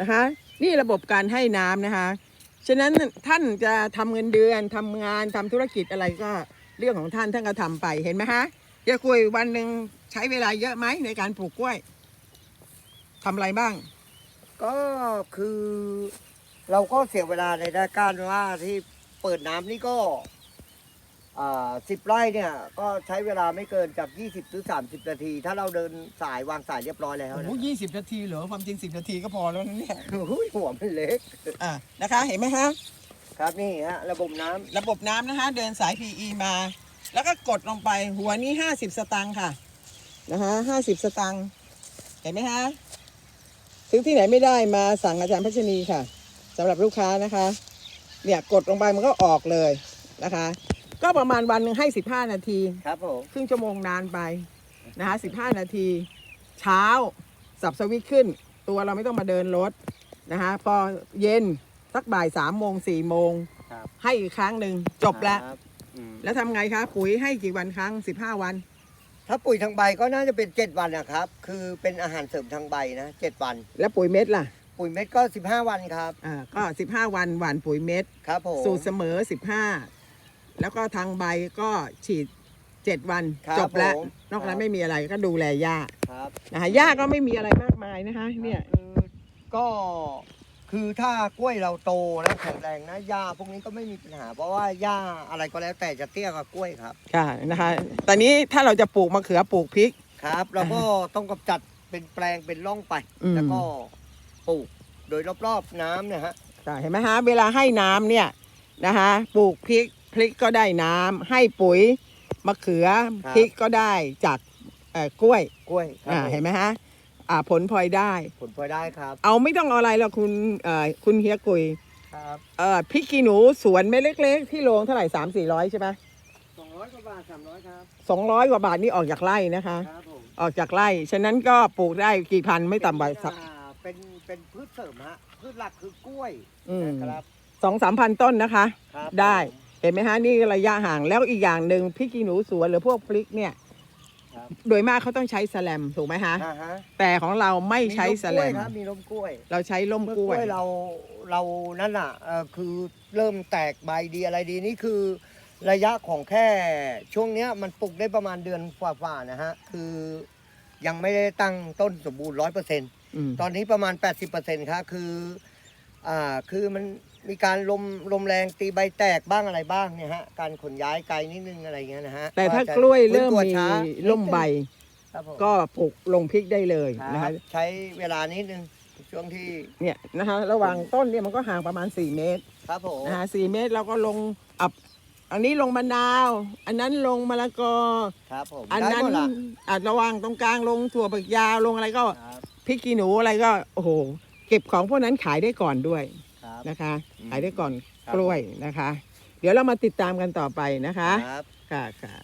นะคะ นี่ระบบการให้น้ำนะคะ ฉะนั้นท่านจะทำเงินเดือนทำงานทำธุรกิจอะไรก็เรื่องของท่านท่านก็ทำไปเห็นไหมคะเฮียคุยวันหนึ่งใช้เวลาเยอะไหมในการปลูกกล้วยทำอะไรบ้าง ก็คือ เราก็เสียเวลาในการว่าที่เปิดน้ำนี่ก็ สิบไร่เนี่ยก็ใช้เวลาไม่เกินจาก 20 หรือ 30 นาที ถ้าเราเดินสายวางสายเรียบร้อยแล้วโอ้นะโหยี่สิบนาทีเหรอความจริงสิบนาทีก็พอแล้วนะเนี่ยโอ้ยหัวมันเล็ก อ่านะคะเห็นไหมคะครับนี่ฮะระบบน้ำระบบน้ำนะคะ เดินสาย PE มา แล้วก็กดลงไปหัวนี้ 50 สตางค์ค่ะนะคะ50 สตางค์เห็นไหมคะซื้อที่ไหนไม่ได้มาสั่งอาจารย์พัชนีค่ะสำหรับลูกค้านะคะ เนี่ยกดลงไปมันก็ออกเลยนะคะ ก็ประมาณวันหนึ่งให้15นาที ครับผมครึ่งชั่วโมงนานไปนะคะ15นาที เช้าสับสวิตช์ขึ้น ตัวเราไม่ต้องมาเดินรถนะคะพอเย็นสักบ่ายสามโมงสี่โมง ครับให้อีกครั้งหนึ่งจบแล้ว ครับอืมแล้วทำไงคะ ปุ๋ยให้กี่วันครั้ง15วัน ถ้าปุ๋ยทางใบก็น่าจะเป็น 7 วันนะครับ คือเป็นอาหารเสริมทางใบนะ7วัน แล้วปุ๋ยเม็ดล่ะปุ๋ยเม็ดก็ 15 วันครับ อ่าก็15วันหว่านปุ๋ยเม็ด ครับผมสูตรเสมอ15 แล้วก็ทางใบก็ฉีด7วันครับจบแล้ว ผมนอกครันั้นบไม่มีอะไรก็ดูแลหญ้าครับนะคะหญ้าก็ไม่มีอะไรมากมายนะคะ เนี่ยคือก็คือถ้ากล้วยเราโตนะแข็งแรงนะหญ้าพวกนี้ก็ไม่มีปัญหา เพราะว่าหญ้าอะไรก็แล้วแต่จะเตี้ยกว่ากล้วยครับ ค่ะนะคะตอนนี้ถ้าเราจะปลูกมะเขือปลูกพริก ครับเราก็ต้องกำจัดเป็นแปลงเป็นร่องไป อืม แล้วก็ปลูกโดยรอบๆน้ำเนี่ยฮะ ค่ะเห็นไหมฮะเวลาให้น้ำเนี่ยนะคะปลูกพริกพ ริกก็ได้น้ำให้ปุ๋ยมะเขือพริกก็ได้จากเอ่อกล้วยกล้วยครับอ่าผมเห็นไหมฮะอ่าผลพลอยได้ ผลพลอยได้ครับเอาไม่ต้องเอาอะไรหรอกคุณเอ่อคุณเฮียกุยครับเอ่อพริกขี้หนูสวนเม็ดเล็ก ๆ ที่โลงเท่าไหร่สามสี่ร้อยใช่ไหมสองร้อยกว่าบาทสามร้อยครับสองร้อยกว่าบาทนี่ออกจากไร่นะคะ ครับผมออกจากไร่ ฉะนั้นก็ปลูกได้กี่พันไม่ต่ำกว่าสัก อ่เป็นเป็นพืชเสริมฮะพืชหลักคือกล้วยอืม นะครับสองสามพันต้นนะคะ ครับได้ ผม เห็นไหมฮะนี่ระยะห่างแล้วอีกอย่างหนึ่งพริกขี้หนูสวนหรือพวกพริกเนี่ยครับ โดยมากเขาต้องใช้แสลมถูกไหมฮะอ่าฮะแต่ของเราไม่ใช้แสลมีมร่มกวยครับมีร่มกล้วยเราใช้ล่มเมื่อกกล้ล้ววยยเราเรานั่นอะเอ่อคือเริ่มแตกใบดีอะไรดีนี่คือ ระยะของแค่ช่วงเนี้ยมันปลูกได้ประมาณเดือนฝ่าๆนะฮะคือยังไม่ได้ตั้งต้นสมบูรณ์ร้อยเปอร์เซ็นต์ อืม ตอนนี้ประมาณ 80%ครับคือ อ่า คือมัน มีการลมลมแรงตีใบแตกบ้างอะไรบ้างเนี่ยฮะการขนย้ายไกลนิดนึงอะไรเงี้ยนะฮะแต่ถ้าจะกล้วยเริ่มฟื้นตัวมีช้าล่มใบครับผมก็ปลูกลงพริกได้เลยคนะรัคะบใช้เวลานิดนึงช่วงที่เนี่ยนะคะระหว่างต้นเนี่ยมันก็ห่างประมาณ 4 เมตรครับผมนะคะสี่เมตรเราก็ลงอับ อันนี้ลงมะนาว อันนั้นลงมะละกอ ครับผมอันได้นั้นหมดละอาจระหว่างตรงกลางลงถั่วฝักยาวลงอะไรก็ครับพริกขี้หนูอะไรก็โอ้โหเก็บของพวกนั้นขายได้ก่อนด้วยครับ นะคะอืมขายได้ก่อนครับ กล้วยนะคะ เดี๋ยวเรามาติดตามกันต่อไปนะคะ ครับ ค่ะค่ะ